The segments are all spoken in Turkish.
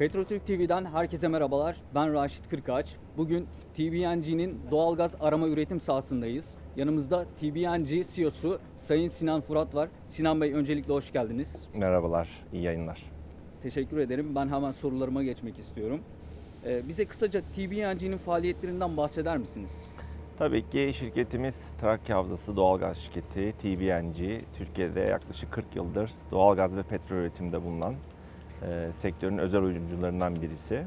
Petrotürk TV'den herkese merhabalar. Ben Raşit Kırkağaç. Bugün TBNG'nin doğalgaz arama üretim sahasındayız. Yanımızda TBNG CEO'su Sayın Sinan Furat var. Sinan Bey öncelikle hoş geldiniz. Merhabalar, iyi yayınlar. Teşekkür ederim. Ben hemen sorularıma geçmek istiyorum. Ee, bize kısaca TBNG'nin faaliyetlerinden bahseder misiniz? Tabii ki şirketimiz Trakya Havzası Doğalgaz Şirketi TBNG, Türkiye'de yaklaşık 40 yıldır doğalgaz ve petrol üretiminde bulunan e, sektörün özel oyuncularından birisi.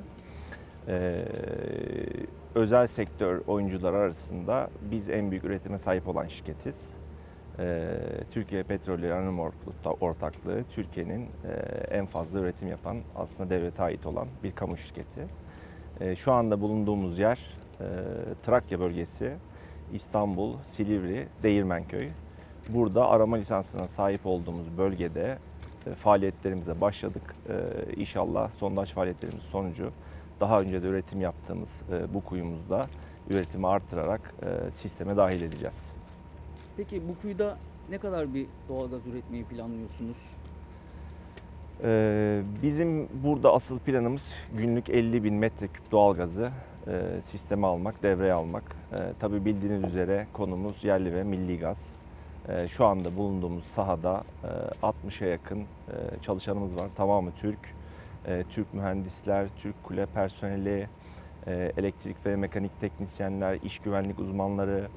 E, özel sektör oyuncuları arasında biz en büyük üretime sahip olan şirketiz. E, Türkiye Petrolleri Anonim Orta- Ortaklığı Türkiye'nin e, en fazla üretim yapan aslında devlete ait olan bir kamu şirketi. E, şu anda bulunduğumuz yer e, Trakya bölgesi, İstanbul, Silivri, Değirmenköy. Burada arama lisansına sahip olduğumuz bölgede faaliyetlerimize başladık. E, İnşallah sondaj faaliyetlerimiz sonucu daha önce de üretim yaptığımız e, bu kuyumuzda üretimi artırarak e, sisteme dahil edeceğiz. Peki bu kuyuda ne kadar bir doğalgaz üretmeyi planlıyorsunuz? Bizim burada asıl planımız günlük 50 bin metreküp doğalgazı e, sisteme almak, devreye almak. E, Tabii bildiğiniz üzere konumuz yerli ve milli gaz. E, Şu anda bulunduğumuz sahada e, 60'a yakın e, çalışanımız var. Tamamı Türk. E, Türk mühendisler, Türk kule personeli, e, elektrik ve mekanik teknisyenler, iş güvenlik uzmanları,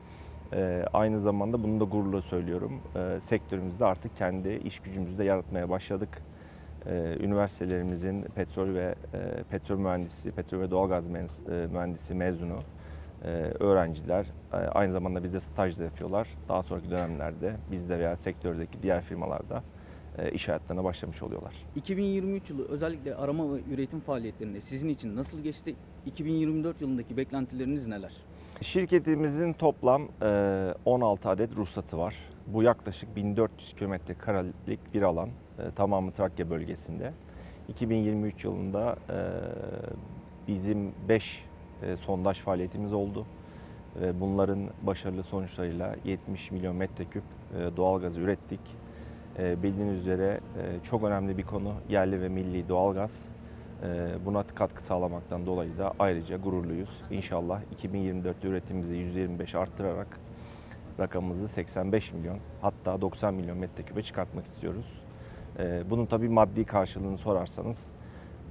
e, aynı zamanda bunu da gururla söylüyorum. E, sektörümüzde artık kendi iş gücümüzü de yaratmaya başladık. E, üniversitelerimizin petrol ve e, petrol mühendisi, petrol ve doğalgaz e, mühendisi mezunu e, öğrenciler e, aynı zamanda bizde staj da yapıyorlar. Daha sonraki dönemlerde bizde veya sektördeki diğer firmalarda e, iş hayatlarına başlamış oluyorlar. 2023 yılı özellikle arama ve üretim faaliyetlerinde sizin için nasıl geçti? 2024 yılındaki beklentileriniz neler? Şirketimizin toplam e, 16 adet ruhsatı var. Bu yaklaşık 1400 kilometre karelik bir alan. e, Tamamı Trakya bölgesinde. 2023 yılında e, bizim 5 sondaj faaliyetimiz oldu. Ve bunların başarılı sonuçlarıyla 70 milyon metreküp e, doğalgazı ürettik. E, Bildiğiniz üzere e, çok önemli bir konu yerli ve milli doğalgaz. Ee, Buna katkı sağlamaktan dolayı da ayrıca gururluyuz. İnşallah 2024'te üretimimizi %25 arttırarak rakamımızı 85 milyon hatta 90 milyon metreküpe çıkartmak istiyoruz. Ee, Bunun tabii maddi karşılığını sorarsanız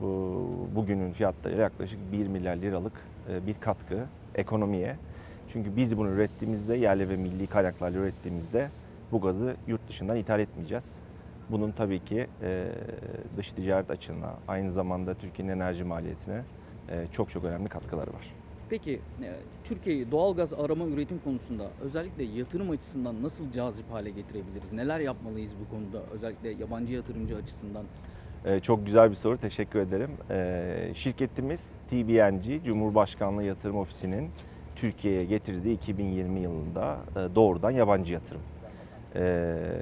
bu bugünün fiyatlarıyla yaklaşık 1 milyar liralık e, bir katkı ekonomiye. Çünkü biz bunu ürettiğimizde yerli ve milli kaynaklarla ürettiğimizde bu gazı yurt dışından ithal etmeyeceğiz. Bunun tabii ki e, dış ticaret açığına, aynı zamanda Türkiye'nin enerji maliyetine e, çok çok önemli katkıları var. Peki e, Türkiye'yi doğalgaz arama üretim konusunda özellikle yatırım açısından nasıl cazip hale getirebiliriz? Neler yapmalıyız bu konuda özellikle yabancı yatırımcı açısından? E, Çok güzel bir soru, teşekkür ederim. E, Şirketimiz TBNG, Cumhurbaşkanlığı Yatırım Ofisi'nin Türkiye'ye getirdiği 2020 yılında e, doğrudan yabancı yatırım. E,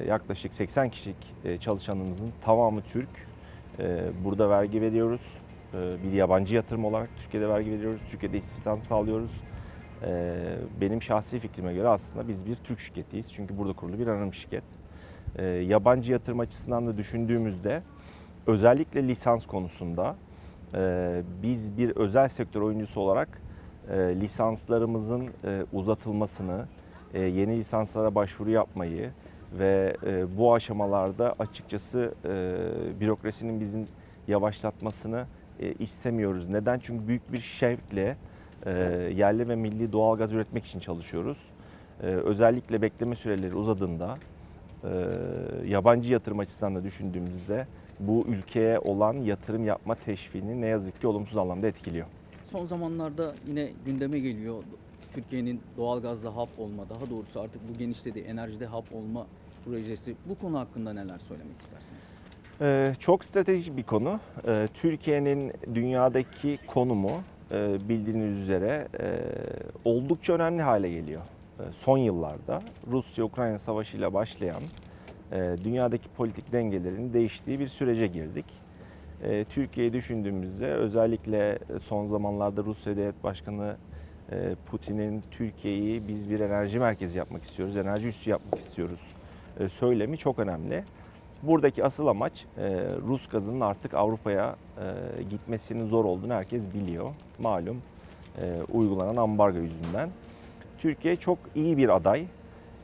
Yaklaşık 80 kişilik e, çalışanımızın tamamı Türk. Burada vergi veriyoruz. Bir yabancı yatırım olarak Türkiye'de vergi veriyoruz. Türkiye'de istihdam sağlıyoruz. Benim şahsi fikrime göre aslında biz bir Türk şirketiyiz. Çünkü burada kurulu bir anonim şirket. Yabancı yatırım açısından da düşündüğümüzde özellikle lisans konusunda e, biz bir özel sektör oyuncusu olarak e, lisanslarımızın e, uzatılmasını, yeni lisanslara başvuru yapmayı ve bu aşamalarda açıkçası bürokrasinin bizim yavaşlatmasını istemiyoruz. Neden? Çünkü büyük bir şevkle yerli ve milli doğalgaz üretmek için çalışıyoruz. Özellikle bekleme süreleri uzadığında yabancı yatırım açısından da düşündüğümüzde bu ülkeye olan yatırım yapma teşviğini ne yazık ki olumsuz anlamda etkiliyor. Son zamanlarda yine gündeme geliyor Türkiye'nin doğalgazda hap olma, daha doğrusu artık bu genişlediği enerjide hap olma projesi. Bu konu hakkında neler söylemek istersiniz? Ee, çok stratejik bir konu. Ee, Türkiye'nin dünyadaki konumu e, bildiğiniz üzere e, oldukça önemli hale geliyor. E, son yıllarda Rusya-Ukrayna savaşıyla başlayan dünyadaki politik dengelerin değiştiği bir sürece girdik. E, Türkiye'yi düşündüğümüzde özellikle son zamanlarda Rusya Devlet Başkanı e, Putin'in Türkiye'yi biz bir enerji merkezi yapmak istiyoruz, enerji üssü yapmak istiyoruz e, söylemi çok önemli. Buradaki asıl amaç e, Rus gazının artık Avrupa'ya e, gitmesinin zor olduğunu herkes biliyor. Malum e, uygulanan ambargo yüzünden. Türkiye çok iyi bir aday.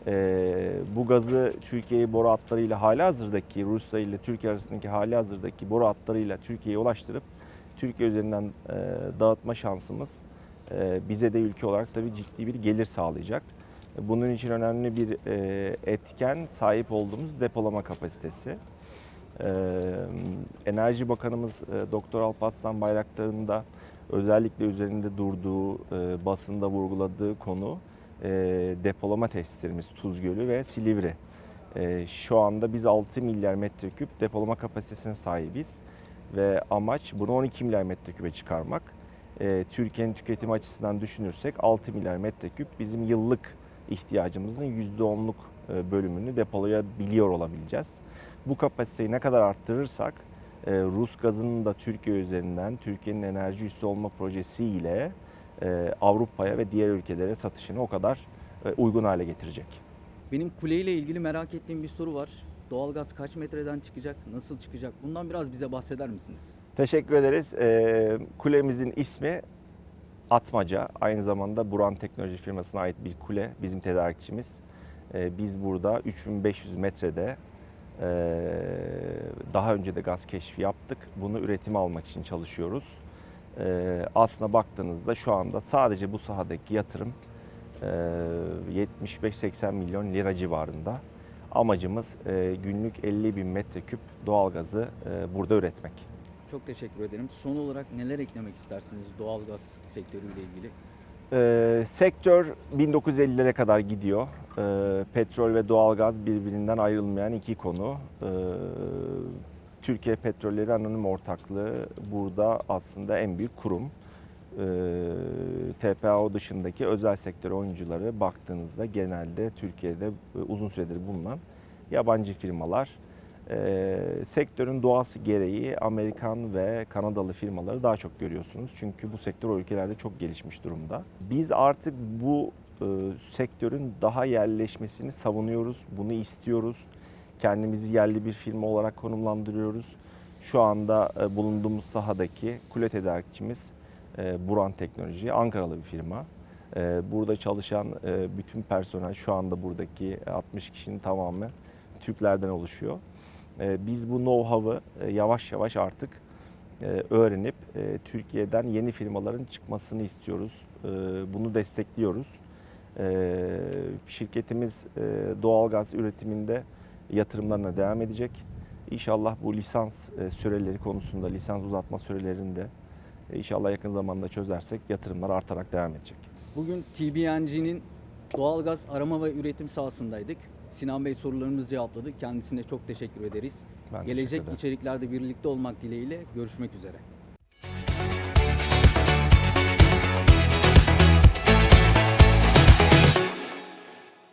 E, bu gazı Türkiye'ye boru hatlarıyla hali hazırdaki Rusya ile Türkiye arasındaki hali hazırdaki boru hatlarıyla Türkiye'ye ulaştırıp Türkiye üzerinden e, dağıtma şansımız e, bize de ülke olarak tabii ciddi bir gelir sağlayacak. Bunun için önemli bir e, etken sahip olduğumuz depolama kapasitesi. Enerji Bakanımız Doktor Alparslan Bayraktar'ın da özellikle üzerinde durduğu, basında vurguladığı konu depolama tesislerimiz Tuz Gölü ve Silivri. E, şu anda biz 6 milyar metreküp depolama kapasitesine sahibiz ve amaç bunu 12 milyar metreküpe çıkarmak. E, Türkiye'nin tüketimi açısından düşünürsek 6 milyar metreküp bizim yıllık ihtiyacımızın %10'luk e, bölümünü depolayabiliyor olabileceğiz. Bu kapasiteyi ne kadar arttırırsak e, Rus gazının da Türkiye üzerinden Türkiye'nin enerji üssü olma projesiyle e, Avrupa'ya ve diğer ülkelere satışını o kadar e, uygun hale getirecek. Benim kuleyle ilgili merak ettiğim bir soru var. Doğalgaz kaç metreden çıkacak, nasıl çıkacak? Bundan biraz bize bahseder misiniz? Teşekkür ederiz. E, kulemizin ismi Atmaca. Aynı zamanda Buran Teknoloji firmasına ait bir kule. Bizim tedarikçimiz. E, biz burada 3500 metrede e, daha önce de gaz keşfi yaptık. Bunu üretime almak için çalışıyoruz. E, aslına baktığınızda şu anda sadece bu sahadaki yatırım e, 75-80 milyon lira civarında. Amacımız e, günlük 50 bin metreküp doğalgazı e, burada üretmek. Çok teşekkür ederim. Son olarak neler eklemek istersiniz doğalgaz sektörüyle ilgili? Ee, sektör 1950'lere kadar gidiyor. Ee, petrol ve doğalgaz birbirinden ayrılmayan iki konu. Ee, Türkiye Petrolleri Anonim Ortaklığı burada aslında en büyük kurum. Ee, TPAO dışındaki özel sektör oyuncuları baktığınızda genelde Türkiye'de e, uzun süredir bulunan yabancı firmalar. Ee, sektörün doğası gereği Amerikan ve Kanadalı firmaları daha çok görüyorsunuz. Çünkü bu sektör o ülkelerde çok gelişmiş durumda. Biz artık bu e, sektörün daha yerleşmesini savunuyoruz. Bunu istiyoruz. Kendimizi yerli bir firma olarak konumlandırıyoruz. Şu anda e, bulunduğumuz sahadaki kule tedarikçimiz e, Buran Teknoloji, Ankaralı bir firma. E, burada çalışan bütün personel şu anda buradaki 60 kişinin tamamı Türklerden oluşuyor. Biz bu know-how'ı yavaş yavaş artık öğrenip Türkiye'den yeni firmaların çıkmasını istiyoruz. Bunu destekliyoruz. Şirketimiz doğalgaz üretiminde yatırımlarına devam edecek. İnşallah bu lisans e, süreleri konusunda, lisans uzatma sürelerini de inşallah yakın zamanda çözersek yatırımlar artarak devam edecek. Bugün TBNG'nin doğalgaz arama ve üretim sahasındaydık. Sinan Bey sorularımızı cevapladı. Kendisine çok teşekkür ederiz. Ben teşekkür Gelecek ederim. içeriklerde birlikte olmak dileğiyle görüşmek üzere.